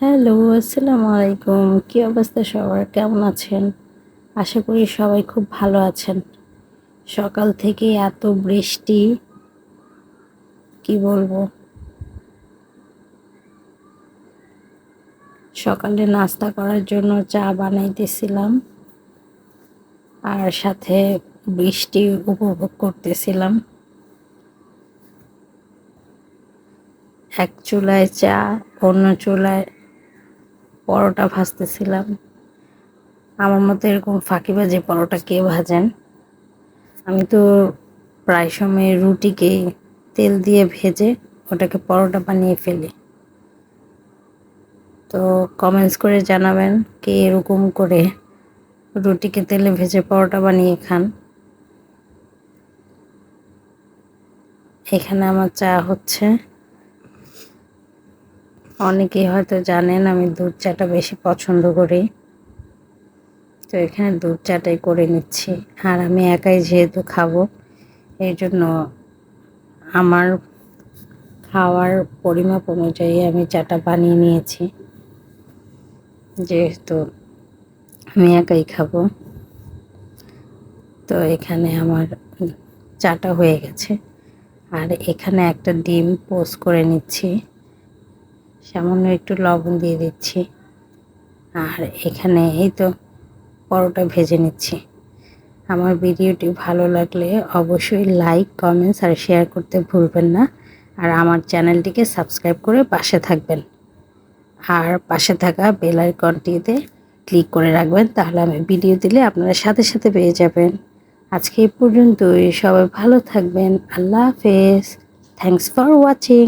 Hello, আসসালামু আলাইকুম। কী অবস্থা সবার? কেমন আছেন? আশা করি সবাই খুব ভালো আছেন। সকাল থেকে এত বৃষ্টি, কি বলব? সকালে নাস্তা করার জন্য চা বানাইতেছিলাম আর সাথে বৃষ্টি উপভোগ করতেছিলাম। এক চুলায় চা, অন্য চুলায় পরোটা ভাজতেছিলাম। আমার মতো এরকম ফাঁকিবাজি পরোটা কে ভাজেন? আমি তো প্রায় সময় রুটিকে তেল দিয়ে ভেজে ওটাকে পরোটা বানিয়ে ফেলি। তো কমেন্টস করে জানাবেন কে এরকম করে রুটিকে তেলে ভেজে পরোটা বানিয়ে খান। এখানে আমার চা হচ্ছে। অনেকেই হয়তো জানেন আমি দুধ চাটা বেশি পছন্দ করি। তো এখানে দুধ চাটাই করে নিচ্ছি। আর আমি একাই যেহেতু খাব, এই জন্য আমার খাওয়ার পরিমাপ অনুযায়ী আমি চাটা বানিয়ে নিয়েছি। যেহেতু আমি একাই খাব, তো এখানে আমার চাটা হয়ে গেছে। আর এখানে একটা ডিম পোস্ট করে নিচ্ছি। সামান্য একটু লবণ দিয়ে দিচ্ছি। আর এখানে এই তো পরোটা ভেজে নিচ্ছি। আমার ভিডিওটি ভালো লাগলে অবশ্যই লাইক, কমেন্টস আর শেয়ার করতে ভুলবেন না। আর আমার চ্যানেলটিকে সাবস্ক্রাইব করে পাশে থাকবেন। আর পাশে থাকা বেল আইকনটিতে ক্লিক করে রাখবেন, তাহলে আমি ভিডিও দিলে আপনারা সাথে সাথে পেয়ে যাবেন। আজকে এই পর্যন্তই। সবাই ভালো থাকবেন। আল্লাহ হাফেজ। Thanks for watching